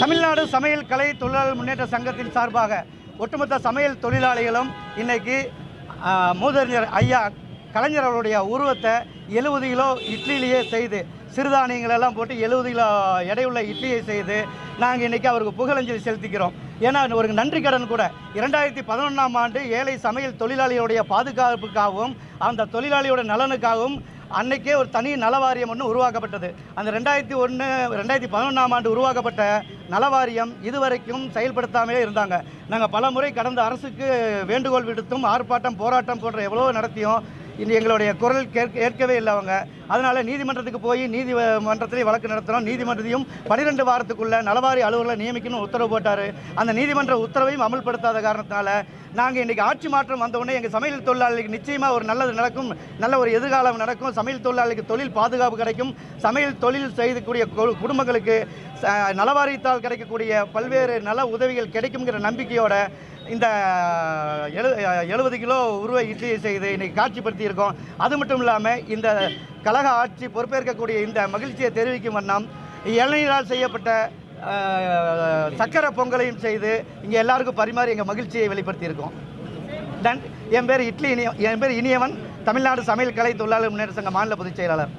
தமிழ்நாடு சமையல் கலை தொழிலாளர் முன்னேற்ற சங்கத்தின் சார்பாக ஒட்டுமொத்த சமையல் தொழிலாளிகளும் இன்னைக்கு மூதறிஞர் ஐயா கலைஞர் அவருடைய உருவத்தை எழுபது கிலோ இட்லியிலேயே செய்து சிறுதானியங்கள் எல்லாம் போட்டு எழுபது கிலோ எடையுள்ள இட்லியை செய்து நாங்கள் இன்றைக்கி அவருக்கு புகழஞ்சலி செலுத்திக்கிறோம். ஏன்னா ஒரு நன்றி கடன் கூட. இரண்டாயிரத்தி பதினொன்றாம் ஆண்டு ஏழை சமையல் தொழிலாளிகளுடைய பாதுகாப்புக்காகவும் அந்த தொழிலாளியோட நலனுக்காகவும் அன்னைக்கே ஒரு தனி நலவாரியம் ஒன்று உருவாக்கப்பட்டது. அந்த ரெண்டாயிரத்தி ஒன்று ரெண்டாயிரத்தி பதினொன்றாம் ஆண்டு உருவாக்கப்பட்ட நலவாரியம் இதுவரைக்கும் செயல்படுத்தாமலே இருந்தாங்க. நாங்கள் பல முறை கடந்த அரசுக்கு வேண்டுகோள் விடுத்தும் ஆர்ப்பாட்டம் போராட்டம் போன்ற எவ்வளோ நடத்தியும் இன்று எங்களுடைய குரல் கேட்க ஏற்கவே இல்லை அவங்க. அதனால் நீதிமன்றத்துக்கு போய் நீதிமன்றத்திலே வழக்கு நடத்தினோம். நீதிமன்றத்தையும் பன்னிரெண்டு வாரத்துக்குள்ளே நலவாரி அலுவலர்களை நியமிக்கணும்னு உத்தரவு போட்டார். அந்த நீதிமன்ற உத்தரவையும் அமல்படுத்தாத காரணத்தினால நாங்கள் இன்றைக்கி ஆட்சி மாற்றம் வந்தவுடனே எங்கள் சமையல் தொழிலாளிகளுக்கு நிச்சயமாக ஒரு நல்லது நடக்கும். நல்ல ஒரு எதிர்காலம் நடக்கும். சமையல் தொழிலாளிக்கு தொழில் பாதுகாப்பு கிடைக்கும். சமையல் தொழில் செய்யக்கூடிய கு- குடும்பங்களுக்கு ச- நலவாரியத்தால் கிடைக்கக்கூடிய பல்வேறு நல உதவிகள் கிடைக்குங்கிற நம்பிக்கையோட இந்த எழு எழுபது கிலோ உருவ இட்லியை செய்து இன்னைக்கு காட்சிப்படுத்தியிருக்கோம் அது மட்டும் இல்லாமல் இந்த கழக ஆட்சி பொறுப்பேற்கக்கூடிய இந்த மகிழ்ச்சியை தெரிவிக்கும் வண்ணம் இளநீரால் செய்யப்பட்ட சக்கரை பொங்கலையும் செய்து இங்கே எல்லாருக்கும் பரிமாறி எங்கள் மகிழ்ச்சியை வெளிப்படுத்தியிருக்கோம். டன் என் பேர் இட்லி இனிய என் பேர் இனியவன் தமிழ்நாடு சமையல் கலை தொழிலாளர் முன்னேற்ற சங்க மாநில பொதுச் செயலாளர்.